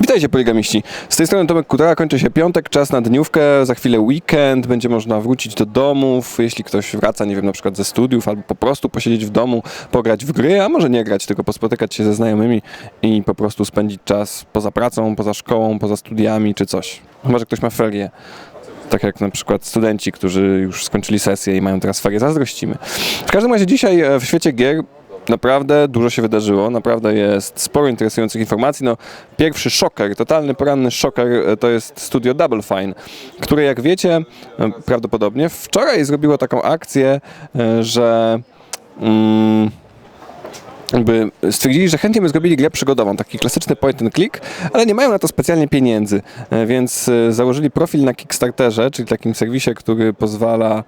Witajcie poligamiści. Z tej strony Tomek Kutara, kończy się piątek, czas na dniówkę, za chwilę weekend, będzie można wrócić do domów, jeśli ktoś wraca, nie wiem, na przykład ze studiów, albo po prostu posiedzieć w domu, pograć w gry, a może nie grać, tylko pospotykać się ze znajomymi i po prostu spędzić czas poza pracą, poza szkołą, poza studiami czy coś. Chyba, że ktoś ma ferie. Tak jak na przykład studenci, którzy już skończyli sesję i mają teraz ferie, zazdrościmy. W każdym razie dzisiaj e, w świecie gier Naprawdę dużo się wydarzyło, naprawdę jest sporo interesujących informacji. No, pierwszy szoker, totalny poranny szoker e, to jest studio Double Fine, które jak wiecie e, prawdopodobnie wczoraj zrobiło taką akcję, e, że mm, jakby stwierdzili, że chętnie by zrobili grę przygodową, taki klasyczny point and click, ale nie mają na to specjalnie pieniędzy, e, więc e, założyli profil na Kickstarterze, czyli takim serwisie, który pozwala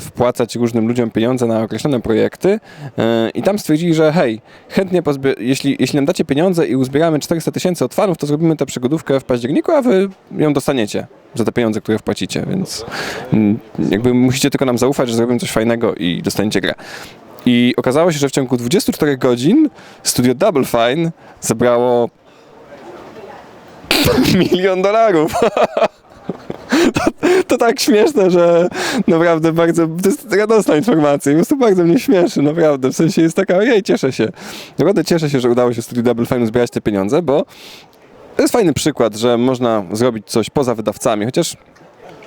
wpłacać różnym ludziom pieniądze na określone projekty e, i tam stwierdzili, że hej, chętnie jeśli, jeśli nam dacie pieniądze i uzbieramy 400 tysięcy od fanów, to zrobimy tę przygodówkę w październiku, a wy ją dostaniecie za te pieniądze, które wpłacicie, więc jakby musicie tylko nam zaufać, że zrobimy coś fajnego i dostaniecie grę. I okazało się, że w ciągu 24 godzin studio Double Fine zebrało milion dolarów. To, to tak śmieszne, że naprawdę bardzo, to jest radosna informacja, po prostu bardzo mnie śmieszy, naprawdę, w sensie jest taka, ojej, cieszę się. Naprawdę cieszę się, że udało się studiu Double Fine zbierać te pieniądze, bo to jest fajny przykład, że można zrobić coś poza wydawcami, chociaż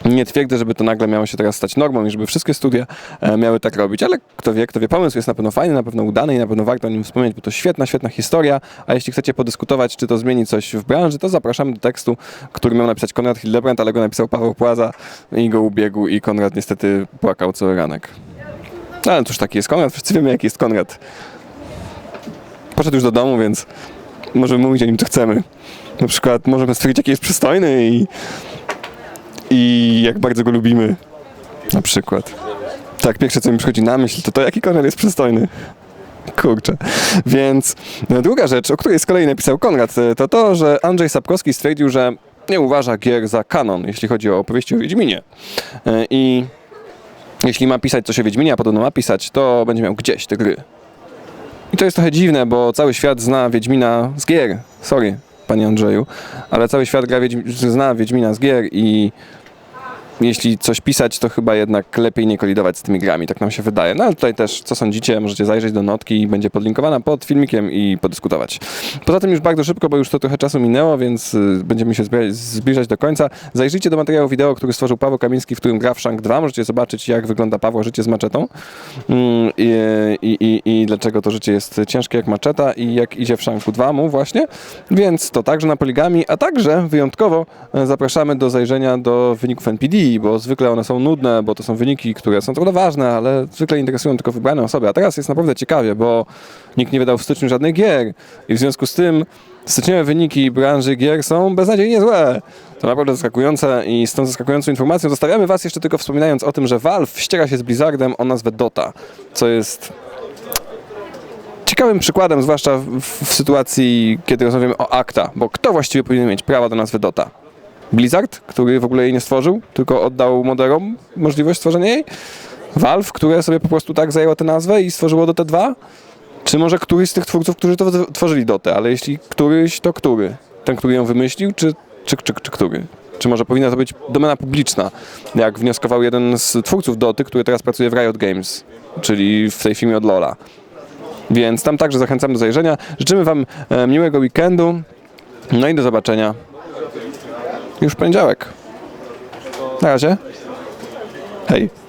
nie twierdzę, żeby to nagle miało się teraz stać normą i żeby wszystkie studia e, miały tak robić, ale kto wie, kto wie, pomysł jest na pewno fajny, na pewno udany i na pewno warto o nim wspomnieć, bo to świetna, świetna historia, a jeśli chcecie podyskutować, czy to zmieni coś w branży, to zapraszamy do tekstu, który miał napisać Konrad Hildebrand, ale go napisał Paweł Płaza i go ubiegł i Konrad niestety płakał cały ranek. No, Ale cóż, taki jest Konrad, wszyscy wiemy, jaki jest Konrad. Poszedł już do domu, więc możemy mówić o nim, co chcemy. Na przykład możemy stwierdzić, jaki jest przystojny i i jak bardzo go lubimy. Na przykład. Tak, pierwsze co mi przychodzi na myśl, to to jaki Konrad jest przystojny. Kurczę. Więc no, druga rzecz, o której z kolei napisał Konrad, e, to to, że Andrzej Sapkowski stwierdził, że nie uważa gier za kanon, jeśli chodzi o opowieści o Wiedźminie. E, I jeśli ma pisać coś o Wiedźminie, a podobno ma pisać, to będzie miał gdzieś te gry. I to jest trochę dziwne, bo cały świat zna Wiedźmina z gier. Sorry, panie Andrzeju, ale cały świat gra Wiedźmi- zna Wiedźmina z gier i jeśli coś pisać, to chyba jednak lepiej nie kolidować z tymi grami, tak nam się wydaje. No ale tutaj też, co sądzicie, możecie zajrzeć do notki, będzie podlinkowana pod filmikiem i podyskutować. Poza tym już bardzo szybko, bo już to trochę czasu minęło, więc y, będziemy się zbliżać do końca. Zajrzyjcie do materiału wideo, który stworzył Paweł Kamiński, w którym gra w Shank 2. Możecie zobaczyć, jak wygląda Pawła życie z maczetą Mm, i, i, i, i dlaczego to życie jest ciężkie jak maczeta i jak idzie w Shanku 2 mu właśnie. Więc to także na poligami, a także wyjątkowo e, zapraszamy do zajrzenia do wyników NPD, bo zwykle one są nudne, bo to są wyniki, które są trudno ważne, ale zwykle interesują tylko wybrane osoby. A teraz jest naprawdę ciekawie, bo nikt nie wydał w styczniu żadnych gier i w związku z tym styczniowe wyniki branży gier są beznadziejnie złe. To naprawdę zaskakujące i z tą zaskakującą informacją zostawiamy Was jeszcze tylko wspominając o tym, że Valve ściera się z Blizzardem o nazwę Dota, co jest ciekawym przykładem, zwłaszcza w, w sytuacji, kiedy rozmawiamy o akta, bo kto właściwie powinien mieć prawa do nazwy Dota? Blizzard, który w ogóle jej nie stworzył, tylko oddał moderom możliwość stworzenia jej? Valve, które sobie po prostu tak zajęło tę nazwę i stworzyło Dota 2? Czy może któryś z tych twórców, którzy to tworzyli Dotę, ale jeśli któryś, to który? Ten, który ją wymyślił, czy, czy, czy, czy który? Czy może powinna to być domena publiczna, jak wnioskował jeden z twórców Doty, który teraz pracuje w Riot Games, czyli w tej firmie od Lola. Więc tam także zachęcam do zajrzenia. Życzymy Wam e, miłego weekendu. No i do zobaczenia już poniedziałek. Na razie. Hej.